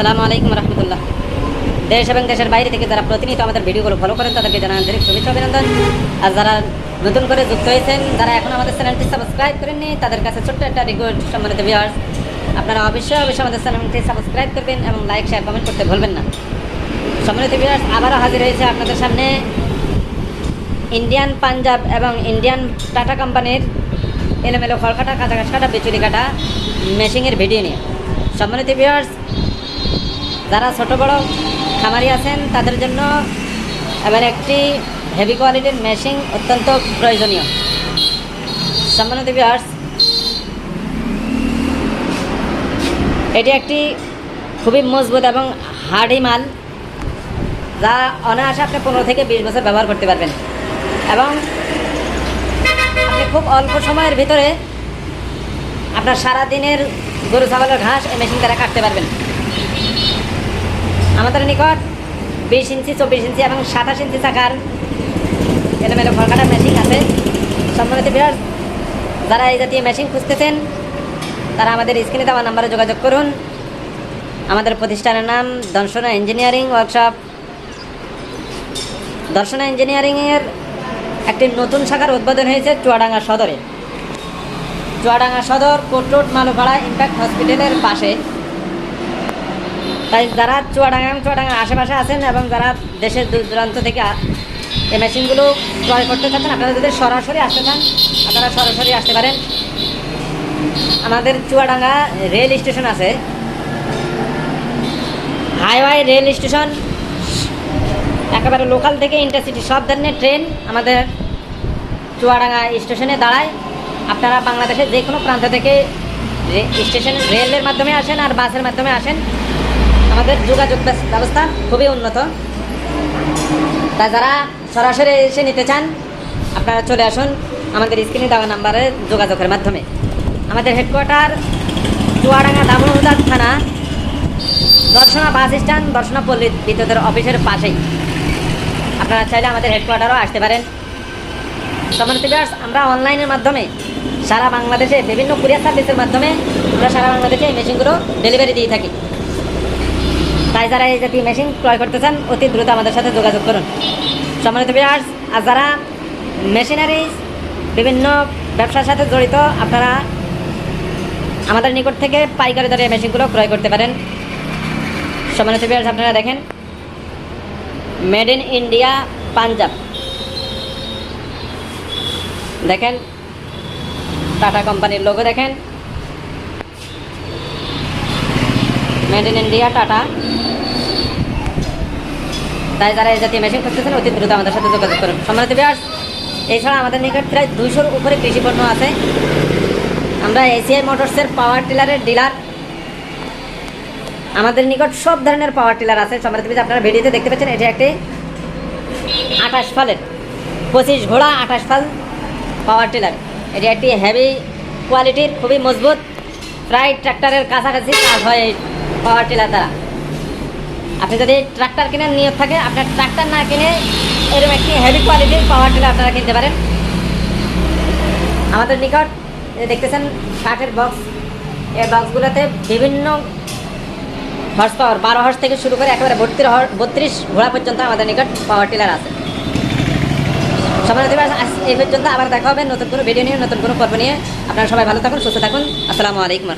আসসালামু আলাইকুম রহমতুল্লাহ। দেশ এবং দেশের বাইরে থেকে যারা প্রতিনিয়ত আমাদের ভিডিওগুলো ফলো করেন, তাদেরকে জানান আন্তরিক শুভেচ্ছা অভিনন্দন। আর যারা নতুন করে যুক্ত হয়েছেন, যারা এখন আমাদের চ্যানেলটি সাবস্ক্রাইব করেননি, তাদের কাছে ছোট্ট একটা রিকোয়েস্ট সম্মানিত ভিউয়ার্স আপনারা অবশ্যই অবশ্যই আমাদের চ্যানেলটি সাবস্ক্রাইব করবেন এবং লাইক শেয়ার কমেন্ট করতে ভুলবেন না। সম্মানিত ভিউয়ার্স আবারও হাজির হয়েছে আপনাদের সামনে ইন্ডিয়ান পাঞ্জাব এবং ইন্ডিয়ান টাটা কোম্পানির এলোমেলো ফল কাটা কাঁচা কাটা বিচুলি কাটা মেশিনের ভিডিও নিয়ে। সম্মানিত ভিউয়ার্স যারা ছোট বড় খামারি আছেন, তাদের জন্য এবার একটি হেভি কোয়ালিটির মেশিন অত্যন্ত প্রয়োজনীয়। সম্মানিত ভিউয়ার্স এটি একটি খুবই মজবুত এবং হার্ডি মাল, যা অনায়াসে আপনি পনেরো থেকে বিশ বছর ব্যবহার করতে পারবেন। এবং আপনি খুব অল্প সময়ের ভিতরে আপনার সারা দিনের গরু, ছাগলের ঘাস এই মেশিন দ্বারা কাটতে পারবেন। আমাদের নিকট বিশ ইঞ্চি, চব্বিশ ইঞ্চি এবং সাতাশ ইঞ্চি চাকার এলোমেলো ফল কাটার মেশিন আছে। সম্মানিত বিরাট যারা এই জাতীয় মেশিন খুঁজতেছেন, তারা আমাদের স্ক্রিনে দেওয়া নাম্বারে যোগাযোগ করুন। আমাদের প্রতিষ্ঠানের নাম দর্শনা ইঞ্জিনিয়ারিং ওয়ার্কশপ দর্শনা ইঞ্জিনিয়ারিংয়ের একটি নতুন শাখার উদ্বোধন হয়েছে চুয়াডাঙ্গা সদরে। চুয়াডাঙ্গা সদর কোটরোড মালুপাড়া ইম্প্যাক্ট হসপিটালের পাশে। তাই যারা চুয়াডাঙ্গা এবং চুয়াডাঙ্গার আশেপাশে আছেন এবং যারা দেশের দূর দূরান্ত থেকে এই মেশিনগুলো ক্রয় করতে চাচ্ছেন, আপনারা যদি সরাসরি আসতে চান, আপনারা সরাসরি আসতে পারেন। আমাদের চুয়াডাঙ্গা রেল স্টেশন আছে। হাইওয়ে রেল স্টেশন, একেবারে লোকাল থেকে ইন্টারসিটি, সব ধরনের ট্রেন আমাদের চুয়াডাঙ্গা স্টেশনে দাঁড়ায়। আপনারা বাংলাদেশের যে কোনো প্রান্ত থেকে স্টেশন রেলের মাধ্যমে আসেন আর বাসের মাধ্যমে আসেন। আমাদের যোগাযোগ ব্যবস্থা খুবই উন্নত। তা যারা সরাসরি এসে নিতে চান, আপনারা চলে আসুন আমাদের স্ক্রিনে দেওয়া নাম্বারে যোগাযোগের মাধ্যমে। আমাদের হেডকোয়ার্টার চুয়াডাঙ্গা দামোদার থানা, দর্শনা বাস স্ট্যান্ড, দর্শনা পল্লী বিদ্যুতের অফিসের পাশেই। আপনারা চাইলে আমাদের হেডকোয়ার্টারও আসতে পারেন। সম্মানিত আমরা অনলাইনের মাধ্যমে সারা বাংলাদেশে বিভিন্ন কুরিয়ার সার্ভিসের মাধ্যমে আমরা সারা বাংলাদেশে এই মেশিনগুলো ডেলিভারি দিয়ে থাকি। তাই যারা এই জাতীয় মেশিন ক্রয় করতে চান, অতি দ্রুত আমাদের সাথে যোগাযোগ করুন। সম্মানিত ভিউয়ার্স আর যারা মেশিনারি বিভিন্ন ব্যবসার সাথে জড়িত, আপনারা আমাদের নিকট থেকে পাইকারি দরে মেশিনগুলো ক্রয় করতে পারেন। সম্মানিত ভিউয়ার্স আপনারা দেখেন মেড ইন ইন্ডিয়া পাঞ্জাব দেখেন টাটা কোম্পানির লোগো দেখেন। মেড ইন ইন্ডিয়া টাটা তাই যারা এই জাতীয় মেশিন খুঁজতেছেন অতি দ্রুত আমাদের সাথে যোগাযোগ করুন। সম্মানিত বিয়ার্স এছাড়া আমাদের নিকট প্রায় দুইশোর উপরে কৃষি পণ্য আছে। আমরা এসিআই মোটরসের পাওয়ার টিলারের ডিলার আমাদের নিকট সব ধরনের পাওয়ার টিলার আছে। সম্মানিত বিয়ার্স, আপনারা ভিডিওতে দেখতে পাচ্ছেন এটি একটি আঠাশ ফালের পঁচিশ ঘোড়া আঠাশ ফাল পাওয়ার টিলার এটি একটি হেভি কোয়ালিটির খুবই মজবুত প্রায় ট্র্যাক্টরের কাছাকাছি কাজ হয় এই পাওয়ার টিলার দ্বারা। আপনি যদি ট্রাক্টর কেনার নিয়ত থাকে, আপনার ট্রাক্টর না কিনে এরকম একটি হেভি কোয়ালিটির পাওয়ার টিলার আপনারা কিনতে পারেন। আমাদের নিকট দেখতেছেন, কাঠের বক্স এই বক্সগুলোতে বিভিন্ন হর্স পাওয়ার বারো হর্স থেকে শুরু করে একেবারে বত্রিশ বত্রিশ ঘোড়া পর্যন্ত আমাদের নিকট পাওয়ার টিলার আছে। সবাই এই পর্যন্ত আবার দেখা হবে নতুন কোনো ভিডিও নিয়ে, নতুন কোনো পর্ব নিয়ে। আপনারা সবাই ভালো থাকুন, সুস্থ থাকুন। আসসালামু আলাইকুম।